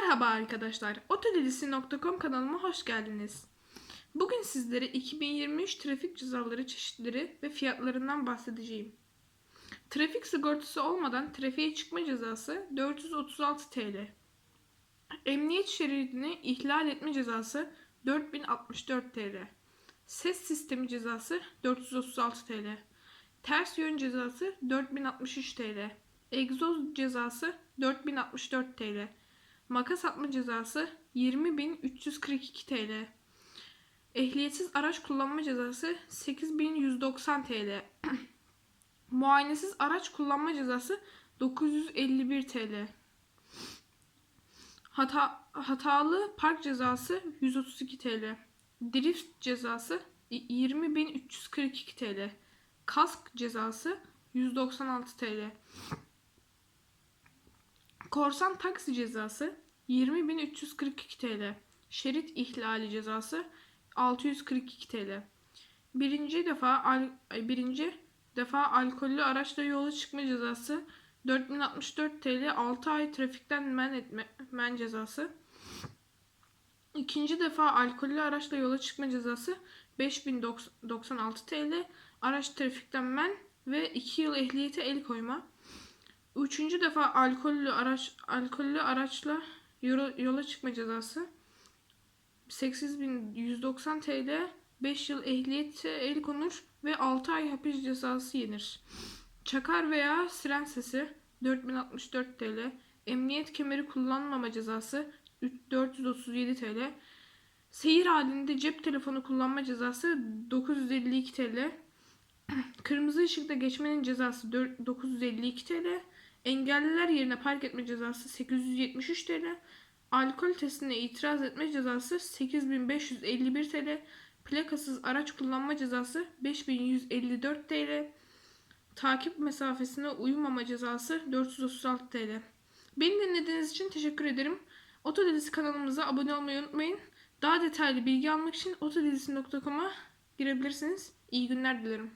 Merhaba arkadaşlar. Otodilisi.com kanalıma hoş geldiniz. Bugün sizlere 2023 trafik cezaları çeşitleri ve fiyatlarından bahsedeceğim. Trafik sigortası olmadan trafiğe çıkma cezası 436 TL. Emniyet şeridini ihlal etme cezası 4064 TL. Ses sistemi cezası 436 TL. Ters yön cezası 4063 TL. Egzoz cezası 4064 TL. Makas atma cezası 20.342 TL. Ehliyetsiz araç kullanma cezası 8.190 TL. Muayenesiz araç kullanma cezası 951 TL. Hata, hatalı park cezası 132 TL. Drift cezası 20.342 TL. Kask cezası 196 TL. Korsan taksi cezası 20.342 TL. Şerit ihlali cezası 642 TL. Birinci defa al, birinci defa alkollü araçla yola çıkma cezası 4064 TL 6 ay trafikten men etme men cezası. İkinci defa alkollü araçla yola çıkma cezası 5096 TL araç trafikten men ve 2 yıl ehliyete el koyma. Üçüncü defa alkollü araç alkollü araçla yola, yola çıkma cezası. 8190 TL 5 yıl ehliyete el konur ve 6 ay hapis cezası yenir. Çakar veya siren sesi 4064 TL Emniyet kemeri kullanmama cezası 437 TL Seyir halinde cep telefonu kullanma cezası 952 TL Kırmızı ışıkta geçmenin cezası 4 952 TL Engelliler yerine park etme cezası 873 TL. Alkol testine itiraz etme cezası 8551 TL. Plakasız araç kullanma cezası 5154 TL. Takip mesafesine uyumama cezası 436 TL. Beni dinlediğiniz için teşekkür ederim. Otodilisi kanalımıza abone olmayı unutmayın. Daha detaylı bilgi almak için otodilisi.com'a girebilirsiniz. İyi günler dilerim.